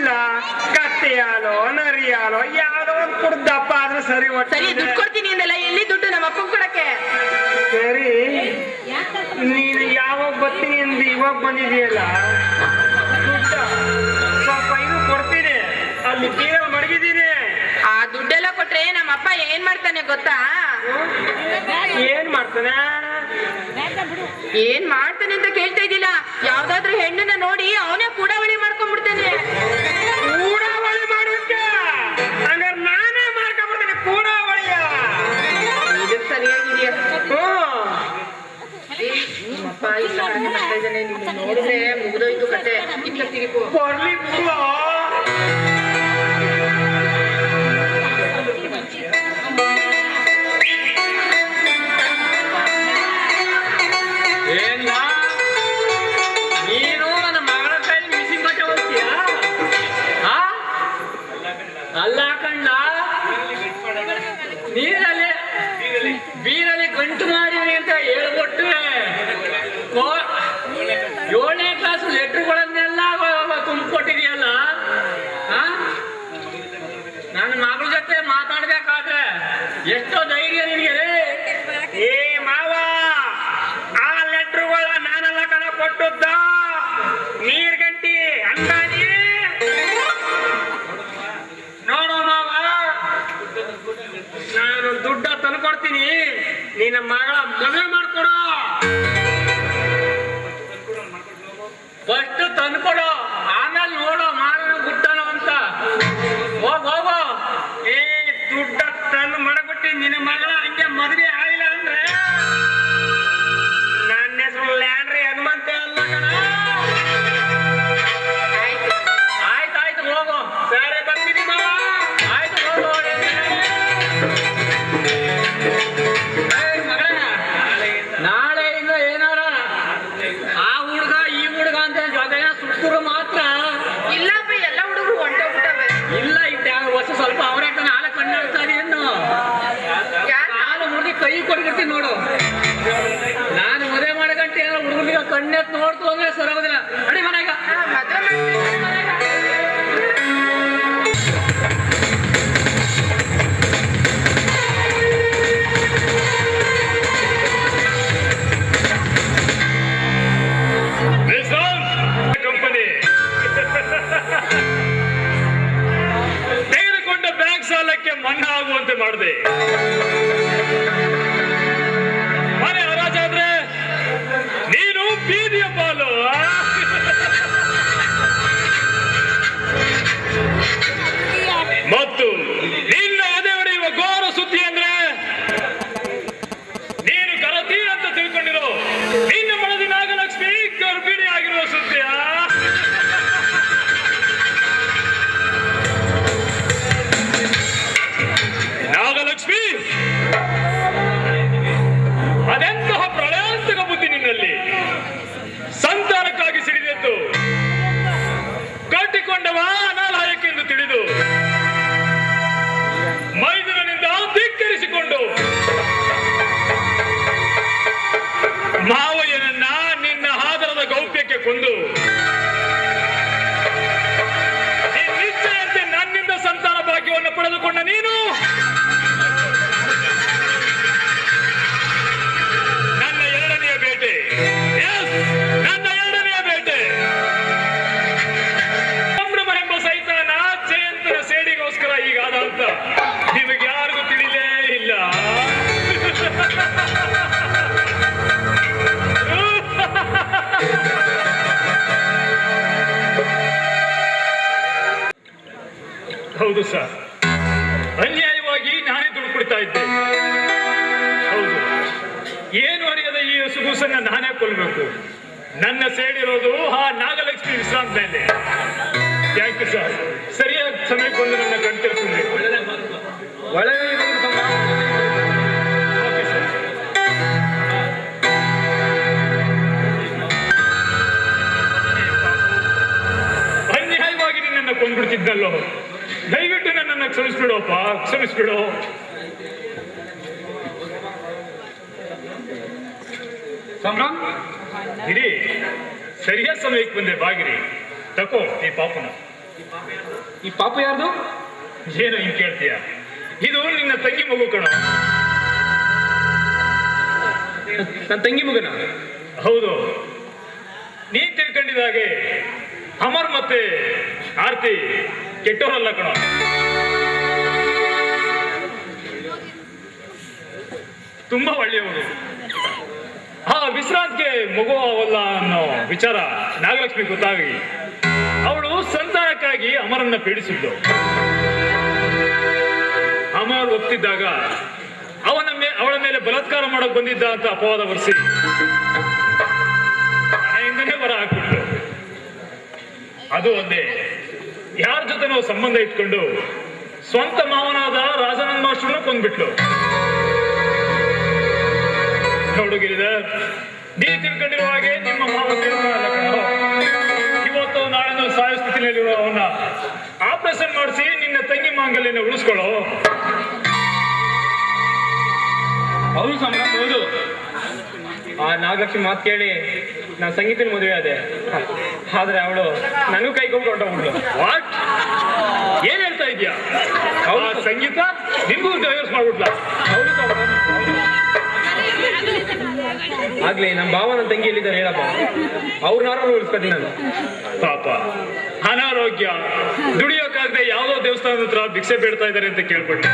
ಇಲ್ಲ ಕತ್ತೆ ಹಾಲೋ ನರಿ ಹಾಲೋ ಯಾರೋ ಒಂದ್ ಕುಡ್ದಪ್ಪ ಆದ್ರೂ ಸರಿ ಸರಿ ದುಡ್ಡು ಕೊಡ್ತೀನಿ ಅಂದಲ್ಲ ಎಲ್ಲಿ ದುಡ್ಡು ನಮ್ಮ ಅಪ್ಪ ಕೊಡಕ್ಕೆ? ಸರಿ ನೀನು ಯಾವಾಗ ಬರ್ತೀನಿ ಎಂದು ಇವಾಗ ಬಂದಿದೀಯಲ್ಲ ಸ್ವಲ್ಪ ಕೊಡ್ತೀನಿ. ಅಲ್ಲಿ ಬೀರ ಮಡಗಿದ್ದೀನಿ. ಆ ದುಡ್ಡೆಲ್ಲ ಕೊಟ್ರೆ ನಮ್ಮ ಅಪ್ಪ ಏನ್ ಮಾಡ್ತಾನೆ ಗೊತ್ತಾ? ಏನ್ ಮಾಡ್ತಾನೆ? ಏನ್ ಮಾಡ್ತಾನೆ ಅಂತ ಕೇಳ್ತಾ ಇದ್ದಿಲ್ಲ ಯಾವ್ದಾದ್ರು ಹೆಣ್ಣನ್ನ ನೋಡಿ ಅವನೇ ಕೂಡ ಒಳಿ ಮಾಡ್ಕೊಂಡ್ಬಿಡ್ತಾನೆ. ಇದ್ದ ನೀನು ನೋಡಿದ್ರೆ ಮುಗಿದೋಯ್ತು ಕತೆ ಇಟ್ಟ ತಿರುಗು ಬರ್ಲಿ ಮುಗುವ ನಿನ್ನ ಮಗಳ ಮದುವೆ ಮಾಡ್ಕೊಡು. ಫಸ್ಟ್ ತಂದ್ಕೊಡು. ಮಾಡಿದೆ ಕೆಲಸ ಸರಿಯಾದ ಸಮಯಕ್ಕೆ ಒಂದು ನನ್ನ ಕಣ್ತಿರ್ತೀನಿ ಒಳ್ಳೆ ಅನ್ಯಾಯವಾಗಿ ನಿನ್ನನ್ನು ಕೊಂಡ್ಬಿಡ್ತಿದ್ದಲ್ಲೋ ದಯವಿಟ್ಟು ನನ್ನನ್ನು ಕ್ಷಮಿಸ್ಬಿಡೋಪ್ಪ ಕ್ಷಮಿಸ್ಬಿಡೋ. ಸಂಭ್ರಾಮ್ ಇರಿ. ಸರಿಯಾದ ಸಮಯಕ್ಕೆ ಬಂದೆ, ಬಾಗಿರಿ. ತಕೋ, ಈ ಪಾಪನ. ಈ ಪಾಪ ಯಾರ್ದು? ಏನು ಹಿಂಗ್ ಕೇಳ್ತೀಯ? ಇದು ನಿನ್ನ ತಂಗಿ ಮಗು ಕಣ. ನನ್ನ ತಂಗಿ ಮಗನ? ಹೌದು. ನೀ ತಿಳ್ಕೊಂಡಿದಾಗೆ ಅಮರ್ ಮತ್ತೆ ಆರ್ತಿ ಕೆಟ್ಟವರಲ್ಲ ಕಣ. ತುಂಬಾ ಒಳ್ಳೆಯವರು. ಆ ವಿಶ್ರಾಂತ್ಗೆ ಮಗು ಅವಲ್ಲ ಅನ್ನೋ ವಿಚಾರ ನಾಗಲಕ್ಷ್ಮಿ ಗೊತ್ತಾಗಿ. ಅವಳು ಸಂತಾನಕ್ಕಾಗಿ ಅಮರನ್ನ ಪೀಡಿಸಿದ್ದು. ಅಮರ್ ಒಪ್ತಿದ್ದಾಗ ಅವನ ಅವಳ ಮೇಲೆ ಬಲಾತ್ಕಾರ ಮಾಡಕ್ ಬಂದಿದ್ದ ಅಂತ ಅಪವಾದ ಬರ್ಸಿ ಮನೆಯಿಂದನೇ ಹೊರ ಹಾಕ್ಬಿಟ್ಟು ಅದು ಒಂದೇ. ಯಾರ ನಾವು ಸಂಬಂಧ ಇಟ್ಕೊಂಡು ಸ್ವಂತ ಮಾವನಾದ ರಾಜನಂದ ಮಾಸ್ಟರ್ನ ಕೊಂದ್ಬಿಟ್ಲು. ನೋಡು ಗಿರಿಧರ್, ನೀ ತಿಳ್ಕೊಂಡಿರುವ ಹಾಗೆ ನಿಮ್ಮ ಮಾವ ಸಾಯೋ ಸ್ಥಿತಿಯಲ್ಲಿ ಅವನ್ನ ಆಪರೇಷನ್ ಮಾಡಿಸಿ ನಿನ್ನ ತಂಗಿ ಮಾಂಗಲ್ಯನ ಉಳಿಸ್ಕೊಳ್ಳೋ. ಹೌದು ಸಮ್ರಾಟ್ ಹೌದು. ಆ ನಾಗಲಕ್ಷ್ಮಿ ಮಾತು ಕೇಳಿ ನಾನು ಸಂಗೀತನ ಮದುವೆ ಆದೆ. ಆದ್ರೆ ಅವಳು ನನಗೂ ಕೈ ಕೊಟ್ಟು ಹೊರಟೋಗ್ಬಿಟ್ಲು. ವಾಟ್ ಏನ್ ಹೇಳ್ತಾ ಇದೀಯಾ ಅವಳ ಸಂಗೀತ ನಿಮ್ಗೂ ಡೈವರ್ಸ್ ಮಾಡ್ಬಿಟ್ಲ? ಹೌದು ಹೌದು. ಆಗ್ಲಿ ನಮ್ಮ ಭಾವ ನನ್ನ ತಂಗಿ ಎಲ್ಲಿದ್ದಾರೆ ಹೇಳಪ್ಪ ಅವ್ರನ್ನಾರು ಉಳಿಸ್ಕೊತೀನಿ ನಾನು. ಪಾಪ. ಅನಾರೋಗ್ಯ. ದುಡಿಯೋಕಾಗದೆ ಯಾವ್ದೋ ದೇವಸ್ಥಾನದ ಹತ್ರ ಭಿಕ್ಷೆ ಬೇಡ್ತಾ ಇದ್ದಾರೆ ಅಂತ ಕೇಳ್ಪಟ್ಟೆ.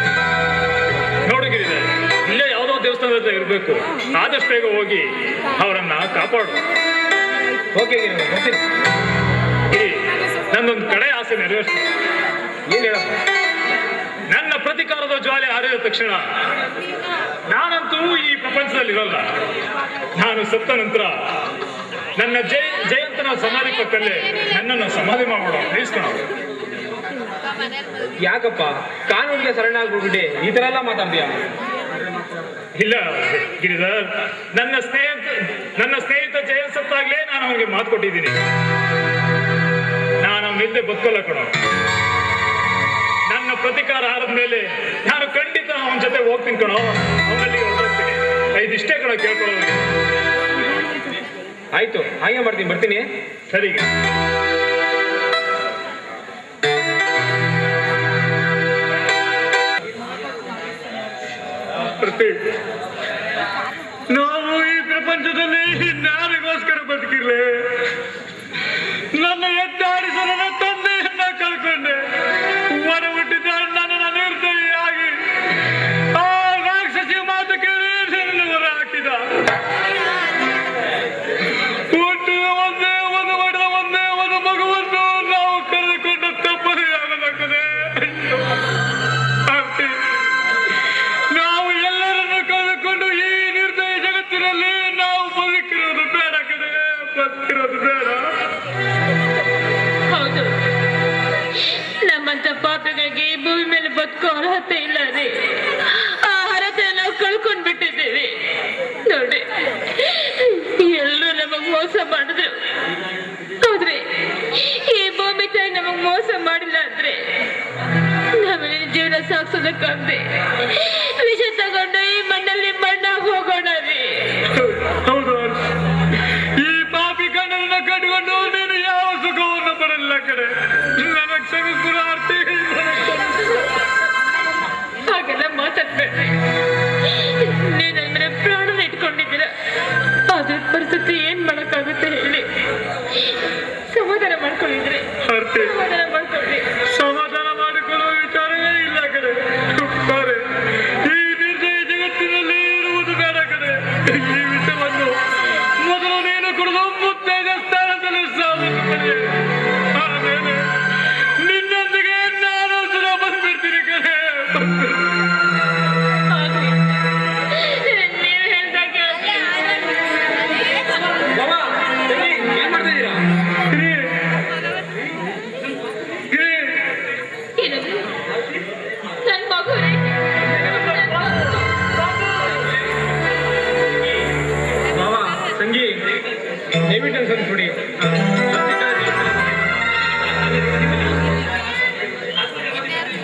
ನೋಡಗಿರಿದೆ ಇಲ್ಲೇ ಯಾವ್ದೋ ದೇವಸ್ಥಾನದ ಹತ್ರ ಇರಬೇಕು. ಆದಷ್ಟು ಬೇಗ ಹೋಗಿ ಅವರನ್ನ ಕಾಪಾಡು. ಓಕೆ ನನ್ನೊಂದು ಕಡೆ ಆಸೆ ನೆರವೇರಿಸಿ ಏನು ಹೇಳಪ್ಪ? ನನ್ನ ಪ್ರತಿಕಾರದ ಜ್ವಾಲೆ ಹಾರಿದ ತಕ್ಷಣ ನಾನಂತೂ ಈ ಪ್ರಪಂಚದಲ್ಲಿ ಇರಲ್ಲ. ನಾನು ಸತ್ತ ನಂತರ ನನ್ನ ಜಯ ಜಯಂತನ ಸಮಾಧಿ ಪಕ್ಕಲ್ಲೇ ನನ್ನನ್ನು ಸಮಾಧಿ ಮಾಡೋಣ ಯಾಕಪ್ಪ? ಕಾನೂನಿಗೆ ಶರಣಾಗ್ಬಿಟ್ಟೆ ಈ ತರ ಎಲ್ಲ ಮಾತಾಡ್ತೀಯ? ಇಲ್ಲ ಗಿರಿಧರ್ ನನ್ನ ಸ್ನೇಹಿತ ನನ್ನ ಸ್ನೇಹಿತ ಜಯ ಸತ್ತಾಗ್ಲೇ ನಾನು ಅವನಿಗೆ ಮಾತು ಕೊಟ್ಟಿದ್ದೀನಿ. ನಾನು ಅವನಿಂದ ಬದುಕಲ್ಲ ನನ್ನ ಪ್ರತಿಕಾರ ಆದ ಮೇಲೆ ನಾನು ಖಂಡಿತ ಅವನ ಜೊತೆ ಹೋಗ್ತೀನಿ ಕಣೋ. ಅವನಲ್ಲಿ ಹೊರಟೋಗ್ತೀನಿ ಇದಿಷ್ಟೇ ಕಣ ಕೇಳ್ಕೊಳ್ಳೋದು ಆಯ್ತು ಹಾಗೆ ಮಾಡ್ತೀನಿ ಬರ್ತೀನಿ. ಸರಿ. ಪ್ರತೀಕ್ ನಾವು ಈ ಪ್ರಪಂಚದಲ್ಲಿ ನಾರಿಗೋಸ್ಕರ ಬದುಕಿರ್ಲೆ. ನಮ್ಮಂತ ಪಾಪಿಗಳಿಗೆ ಈ ಭೂಮಿ ಮೇಲೆ ಬದುಕೋ ಅರ್ಹತೆ ಇಲ್ಲ ರೀ. ಆ ಅರ್ಹತೆ ನಾವು ಕಳ್ಕೊಂಡ್ ಬಿಟ್ಟಿದ್ದೀವಿ. ನೋಡಿ, ಎಲ್ಲರೂ ನಮಗ್ ಮೋಸ ಮಾಡಿದ್ರು. ಹೌದ್ರಿ ಈ ಭೂಮಿ ತಾಯಿ ನಮಗ್ ಮೋಸ ಮಾಡಿಲ್ಲ ಅಂದ್ರೆ ನಮಗೆ ಜೀವನ ಸಾಗಿಸೋದಕ್ಕಾಗದೆ. ವಿಷ ತಗೊಂಡು ಈ ಮಣ್ಣಲ್ಲಿ ಮಣ್ಣಾಗಿ ಹೋಗೋಣ ಕಡೆ ನನ್ನ ಕ್ಷಮಿಸ್ಬಿಡು ಆರ್ತಿ ನನಗ್. ಹಾಗೆಲ್ಲ ಮಾತಾಡ್ಬೇಡ. ನೀವು ಪ್ರಾಣ ಪ್ರಾಣನ ಇಟ್ಕೊಂಡಿದ್ದೀರ. ಅದ್ರ ಪರಿಸ್ಥಿತಿ ಏನ್ ಮಾಡಕ್ಕಾಗುತ್ತೆ ಹೇಳಿ? ಸಮಾಧಾನ ಮಾಡ್ಕೊಂಡಿದ್ರಿ. ಸಮಾಧಾನ ಮಾಡ್ಕೊಳ್ಳಿ.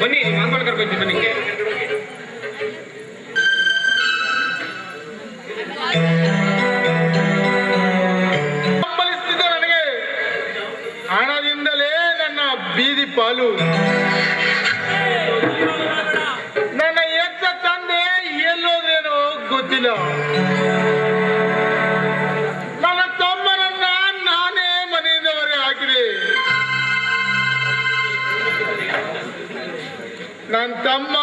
ಬನ್ನಿ, ನಿಮ್ಮ ಅಂದ್ಕೊಂಡು ಕರ್ಕೊಂತೀನಿ ಬನ್ನಿ. ನನಗೆ. ಹಣದಿಂದಲೇ ನನ್ನ ಬೀದಿ ಪಾಲು. ನನ್ನ ಎತ್ತ ತಂದೆ ಎಲ್ಲೋದ್ರೇನೋ ಗೊತ್ತಿಲ್ಲ. ತಮ್ಮ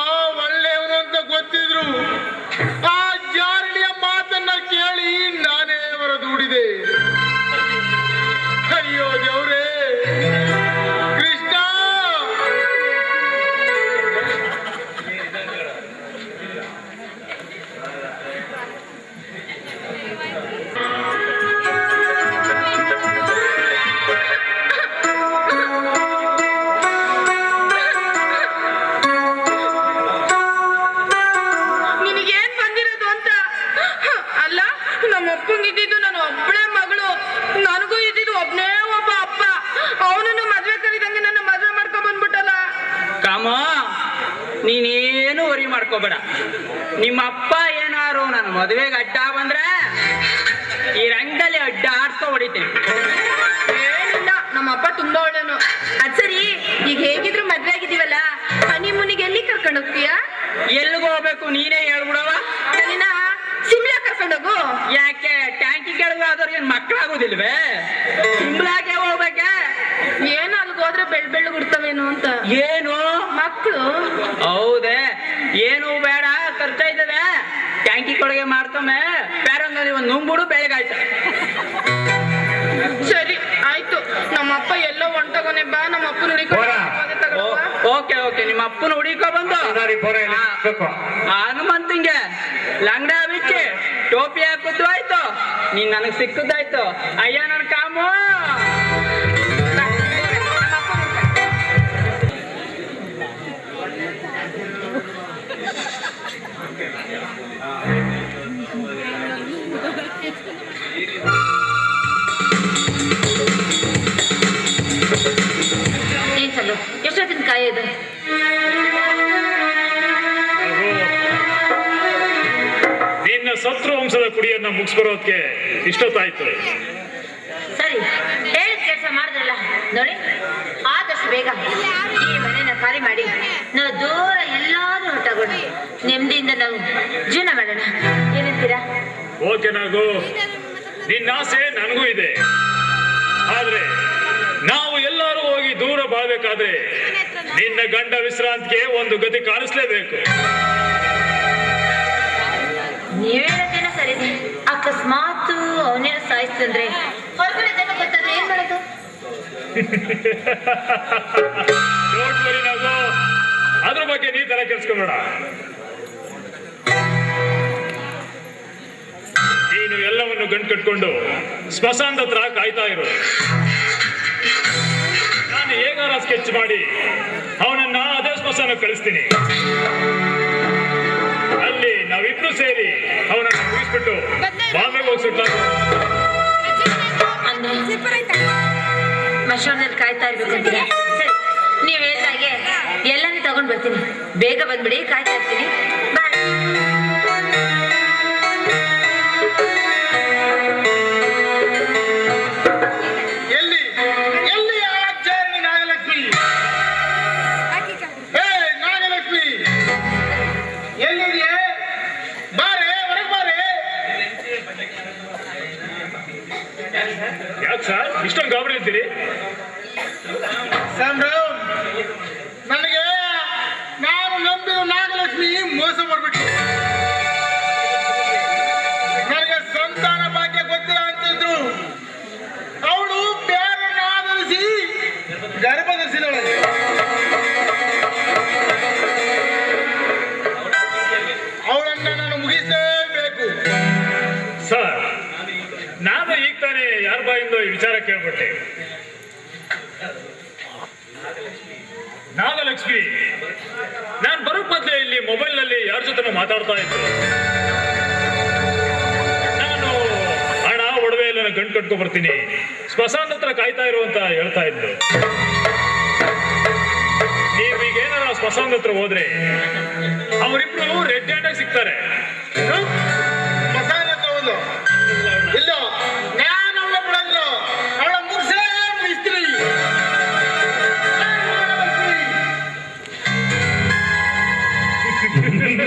ಕರ್ಕೊಂಡು ಹೋಗ್ತೀಯಾ ಎಲ್ಲಿಗೆ ಹೋಗ್ಬೇಕು ನೀನೇ ಹೇಳ್ಬಿಡವ ನಿನ್ನ ಸಿಮ್ಲಾ ಕರ್ಕೊಂಡೋಗು. ಯಾಕೆ? ಟ್ಯಾಂಕಿ ಕೆಳಗೆ ಆದವ್ರಿಗೆ ಮಕ್ಕಳಾಗೋದಿಲ್ವೇ? ಸಿಂಬ್ಲಾಗೆ ಹೋಗ್ಬೇಕೆ? ಏನು ಅಲ್ಲಿಗೆ ಹೋದ್ರೆ ಬೆಳ್ ಬೆಳ್ಳು ಬಿಡ್ತವೇನು ಅಂತ. ಏನು? ಮಕ್ಕಳು. ಹೌದೇ. ಏನು ಬೇಡ ಖರ್ಚಾಯ್ತದೆ ಟ್ಯಾಂಕಿ ಕೊಳಗೆ ಮಾಡ್ಕೊಮ್ಮೆ. ಪ್ಯಾರಂಗಲ್ಲಿ ಒಂದು ನುಂಗ್ಬಿಡು ಬೆಳಗಾಯ್ತ. ಸರಿ ಆಯ್ತು. ನಮ್ಮಪ್ಪ ಎಲ್ಲೋ ಹೊಂಟೋಗೋನೆ ಬಾ ನಮ್ಮಪ್ಪ ಹೋರ. Okay okay. ನಿಮ್ಮ ಅಪ್ಪನ ಹುಡುಕೋ ಬಂದು. ಹನುಮಂತಂಗೆ ಲಂಗಡ ಬಿಚ್ಚಿ ಟೋಪಿ ಹಾಕುದು ಆಯ್ತು. ನೀನ್ ನನಗ್ ಸಿಕ್ಕದ್ದಾಯ್ತು. ಅಯ್ಯ ನನ್ ಕಾಮು. ಮುಗಿಸ್ಬರೋದಕ್ಕೆ ಇಷ್ಟೊತ್ತಾಯ್ತು. ಸರಿ ಹೇಳಿದ ಕೆಲಸ ಮಾಡಿದ್ರಲ್ಲ ನೋಡಿ. ಆದಷ್ಟು ಬೇಗ ಈ ಮನೆನ ಖಾಲಿ ಮಾಡಿ ನಾವು ದೂರ ಎಲ್ಲಾದ್ರೂ ಹೊಟ್ಟೋಗೋಣ ನೆಮ್ಮದಿಯಿಂದ ನಾವು ಜೀವನ ಮಾಡೋಣ. ಏನಂತೀರಾ? ಓಕೆ ನಾಗು ನಿನ್ನ ಆಸೆ ನನಗೂ ಇದೆ. ಆದ್ರೆ ನಾವು ಎಲ್ಲರೂ ಹೋಗಿ ದೂರ ಬಾಳ್ಬೇಕಾದ್ರೆ ನಿನ್ನ ಗಂಡ ವಿಶ್ರಾಂತಿಗೆ ಒಂದು ಗತಿ ಕಾಣಿಸ್ಲೇಬೇಕು. ನೀವ್ ಸರಿ ಅಕಸ್ಮಾತ್ ಅವನೇನು ಸಾಯಿಸ್ತಂದ್ರೆ ಹೊರಗಡೆ ಜನ ಏನ್ ಮಾಡೋದು? ನಾಗು ಅದ್ರ ಬಗ್ಗೆ ನೀ ತಲೆ ಕೆಡ್ಸ್ಕೊಬೇಡ. ನೀನು ಎಲ್ಲವನ್ನು ಗಂಟು ಕಟ್ಕೊಂಡು ಸ್ಮಶಾನದ ಹತ್ರ ಕಾಯ್ತಾ ಇರು. ನಾನು ಹೇಗಾರ ಸ್ಕೆಚ್ ಮಾಡಿ ಅವನನ್ನ ಅದೇ ಸ್ಮಶಾನ ಕಳಿಸ್ತೀನಿ. ಅಲ್ಲಿ ನಾವಿಬ್ರು ಸೇರಿ ಅವನನ್ನ ಮುಗಿಸ್ಬಿಟ್ಟು ಬಾಂಬೆಗೆ ಹೋಗಿ ಸುಟ್ಟ ಮಶೂರ್ನಲ್ಲಿ ಕಾಯ್ತಾ ಇರ್ಬೇಕು ಅಂತೀರಾ ಸರಿ ನೀವ್ ಹೇಳ್ದಾಗೆ ಎಲ್ಲಾನು ತಗೊಂಡ್ ಬರ್ತೀನಿ. ಬೇಗ ಬಂದ್ಬಿಡಿ ಕಾಯ್ತಾ ಇರ್ತೀನಿ. ಬಾಯ್ ಕೇಳ್ಬಿಟ್ಟೆ. ನಾಗಲಕ್ಷ್ಮಿ. ನಾನು ಬರೋ ಮೊದಲೇ ಇಲ್ಲಿ ಮೊಬೈಲ್ನಲ್ಲಿ ಯಾರ ಜೊತೆ ಮಾತಾಡ್ತಾ ಇದ್ದೆ ನಾನು ಹಣ, ಒಡವೆ ಎಲ್ಲ ಗಂಟು ಕಟ್ಕೊಂಡ್ ಬರ್ತೀನಿ ಸ್ಮಶಾನ ಹತ್ರ ಕಾಯ್ತಾ ಇರು ಅಂತ ಹೇಳ್ತಾ ಇದ್ದು ನೀವು ಈಗ ಏನಾರ ಸ್ಮಶಾನ ಹತ್ರ ಹೋದ್ರೆ ಅವರಿಬ್ರು ರೆಡ್ ಹ್ಯಾಂಡ್ ಸಿಗ್ತಾರೆ.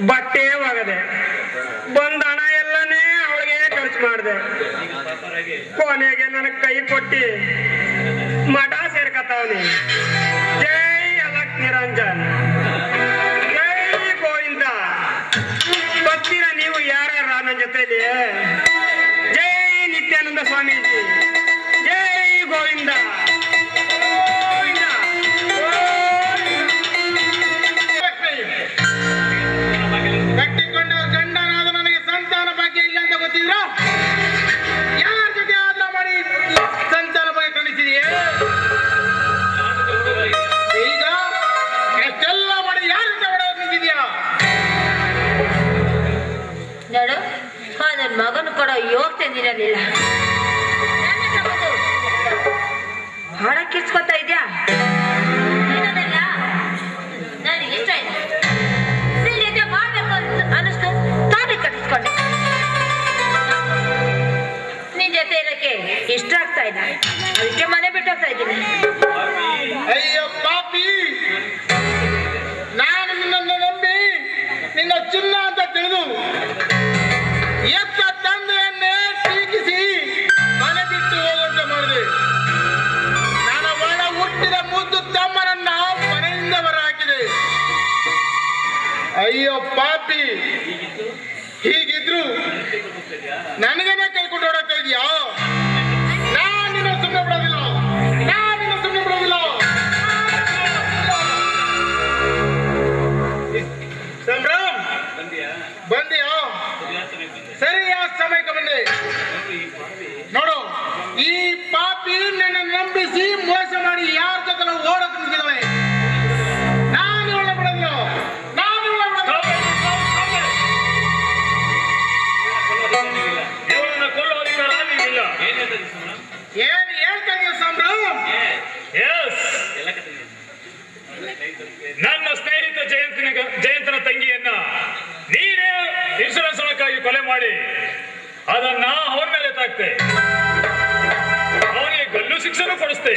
ಬಟ್ಟೆ ಒಗದೆ. ಬಂದ ಹಣ ಎಲ್ಲನೇ ಅವಳಿಗೆ ಖರ್ಚು ಮಾಡಿದೆ. ಕೊನೆಗೆ ನನಗೆ ಕೈ ಕೊಟ್ಟಿ ಮಠ ಸೇರ್ಕತಾವನಿ ಜೈ ಅಲಕ್ ನಿರಂಜನ್. ಜೈ ಗೋವಿಂದ. ಬರ್ತೀರಾ ನೀವು ಯಾರ್ಯಾರ ನನ್ನ ಜೊತೆಲಿ? ಜೈ ನಿತ್ಯಾನಂದ ಸ್ವಾಮೀಜಿ. ಮಗನು ಕೊಡೋ ಯೋಗ್ತೆ ನಿರಲಿಲ್ಲ ಹಣ ಕಿಸ್ಕೊತಾ ಇದ್ಯಾ? ಅನಿಸ್ತು. ತಾನೇ ಕಟ್ಟಿಸ್ಕೊಂಡೆ. ನಿನ್ ಜೊತೆ ಇರಕ್ಕೆ ಇಷ್ಟ ಆಗ್ತಾ ಇಲ್ಲ. ಅದಕ್ಕೆ ಮನೆ ಬಿಟ್ಟು ಹೋಗ್ತಾ ಇದ್ದೀನಿ. ಪಾಪಿ ಹೀಗಿದ್ರು ನನಗೇನೆ ಕೈ ಕೊಟ್ಟು ಓಡಾಡ್ತಾ ಇದೆಯಾ? ನಾನು ನಿನ್ನ ಸುಮ್ಮನೆ ಬಿಡೋದಿಲ್ಲ. ನಾನು ನಿನ್ನ ಸುಮ್ಮನೆ ಬಿಡೋದಿಲ್ಲ. ಸಂಭ್ರಮ್ ಬಂದಿಯಾ? ಸರಿಯಾದ ಸಮಯಕ್ಕೆ ಬಂದೆ. ನೋಡು ಈ ಪಾಪಿ ನನ್ನ ನಂಬಿಸಿ ಮಾಡಿ. ಅದನ್ನ ಅವನ ಮೇಲೆ ತಾಕ್ತೆ. ಅವನಿಗೆ ಗಲ್ಲು ಶಿಕ್ಷೆನೂ ಕೊಡಿಸ್ತೆ.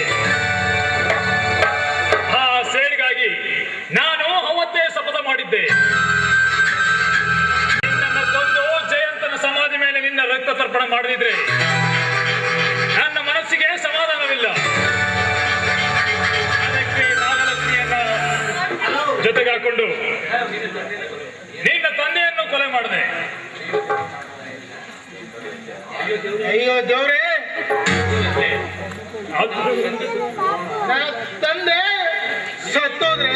ಆ ಸೇರಿಗಾಗಿ ನಾನು ಅವತ್ತೇ ಶಪಥ ಮಾಡಿದ್ದೆ. ಜಯಂತನ ಸಮಾಧಿ ಮೇಲೆ ನಿನ್ನ ರಕ್ತ ತರ್ಪಣ ಮಾಡದಿದ್ರೆ ನನ್ನ ಮನಸ್ಸಿಗೆ ಸಮಾಧಾನವಿಲ್ಲ. ಜೊತೆಗೆ ಹಾಕೊಂಡು ನಿನ್ನ ತಂದೆಯನ್ನು ಕೊಲೆ ಮಾಡಿದೆ. ಅಯ್ಯೋ ದೇವ್ರೆ. ತಂದೆ ಸತ್ತೋದ್ರೆ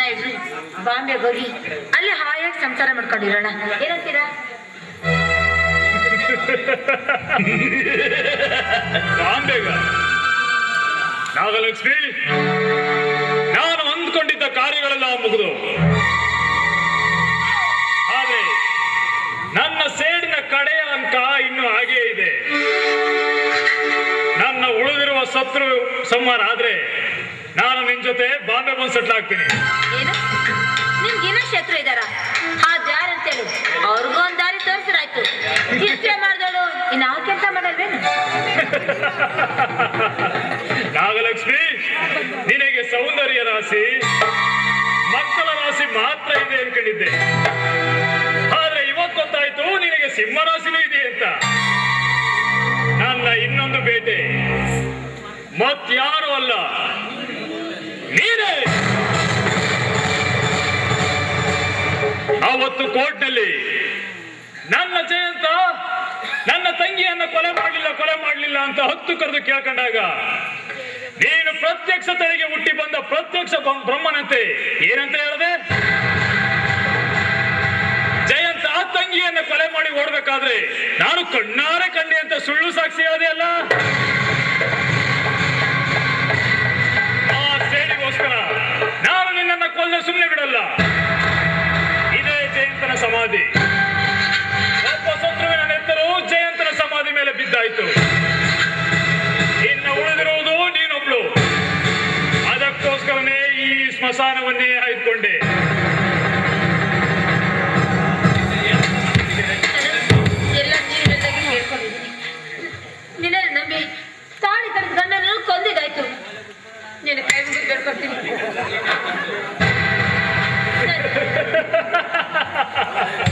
ನಾ ಇಡ್ರಿ ಬಾಂಬೆಗೆ ಹೋಗಿ. ಅಲ್ಲಿ ಹಾಯಾಗಿ ಸಂಸಾರ ಮಾಡ್ಕೊಂಡಿರೋಣ. ಏನಂತೀರಾ? ನಾಗಲಕ್ಷ್ಮಿ, ನಾನು ಅಂದ್ಕೊಂಡಿದ್ದ ಕಾರ್ಯಗಳೆಲ್ಲ ಮುಗಿದು. ಆದ್ರೆ ನನ್ನ ಸೇಡಿನ ಕಡೆಯ ಅಂಕ ಇನ್ನು ಹಾಗೇ ಇದೆ. ನನ್ನ ಉಳಿದಿರುವ ಶತ್ರು ಸಂಹಾರ ಆದ್ರೆ ನಾನು ನಿನ್ ಜೊತೆ ಬಾಂಬೆ ಬಂದು ಸೆಟ್ಲ್ ಆಗ್ತೀನಿ. ಏನು? ಶತ್ರು ಇದಾರ ಅಂತ ಹೇಳು ಅವ್ರಿಗೂ ಒಂದ್ ದಾರಿ ತೋರಿಸಿರಾಯ್ತು. ಇಷ್ಟೇ ಇನ್ನು ಆ ಕೆಲಸ ಮಾಡಲ್ವೇನು? ನಾಗಲಕ್ಷ್ಮಿ ನಿನಗೆ ಸೌಂದರ್ಯ ರಾಶಿ ಮಕ್ಕಳ ರಾಶಿ ಮಾತ್ರ ಇದೆ ಅನ್ಕೊಂಡಿದ್ದೆ. ಆದ್ರೆ ಇವತ್ತು ಗೊತ್ತಾಯ್ತು ನಿನಗೆ ಸಿಂಹ ರಾಶಿನೂ ಇದೆ ಅಂತ. ನನ್ನ ಇನ್ನೊಂದು ಬೇಟೆ. ಮತ್ಯಾರು ಅಲ್ಲ. ನೀನೇ ಅವತ್ತು ಕೋರ್ಟ್ನಲ್ಲಿ ನನ್ನ ಜಯಂತ, ನನ್ನ ತಂಗಿಯನ್ನ ಕೊಲೆ ಮಾಡಲಿಲ್ಲ ಕೊಲೆ ಮಾಡಲಿಲ್ಲ ಅಂತ ಹತ್ತು ಕರೆದು ಕೇಳ್ಕೊಂಡಾಗ ನೀನು ಪ್ರತ್ಯಕ್ಷ ತಲೆಗೆ ಹುಟ್ಟಿ ಬಂದ ಪ್ರತ್ಯಕ್ಷ ಬ್ರಹ್ಮ- ಬ್ರಹ್ಮನಂತೆ. ಏನಂತ ಹೇಳಿದೆ? ಜಯಂತ ಆ ತಂಗಿಯನ್ನ ಕೊಲೆ ಮಾಡಿ ಓಡಬೇಕಾದ್ರೆ ನಾನು ಕಣ್ಣಾರೆ ಕಂಡೆ ಅಂತ ಸುಳ್ಳು ಸಾಕ್ಷಿ ಅಲ್ಲ? ನಿನ್ನನ್ನ ಕೊಲ್ಲ ಸುಮ್ಮನೆ ಬಿಡಲ್ಲ. ಇದೇ ಜಯಂತನ ಸಮಾಧಿ. ಒಬ್ಬ ಶತ್ರುವಿನ ನೆತ್ತರು ಜಯಂತನ ಸಮಾಧಿ ಮೇಲೆ ಬಿದ್ದಾಯ್ತು. ಇನ್ನು ಉಳಿದಿರುವುದು ನೀನೊಬ್ಳು. ಅದಕ್ಕೋಸ್ಕರನೇ ಈ ಸ್ಮಶಾನವನ್ನೇ ನಿನ್ನ ನಂಬಿ ತಾಳಿ ಕರೆದ ಗಂಡನನ್ನು ಕೊಂದಿದ್ದಾಯ್ತು. ನೀನು ಕೈ ಮುಗಿದು ಬೇಡ್ಕೊಡ್ತೀನಿ Yeah.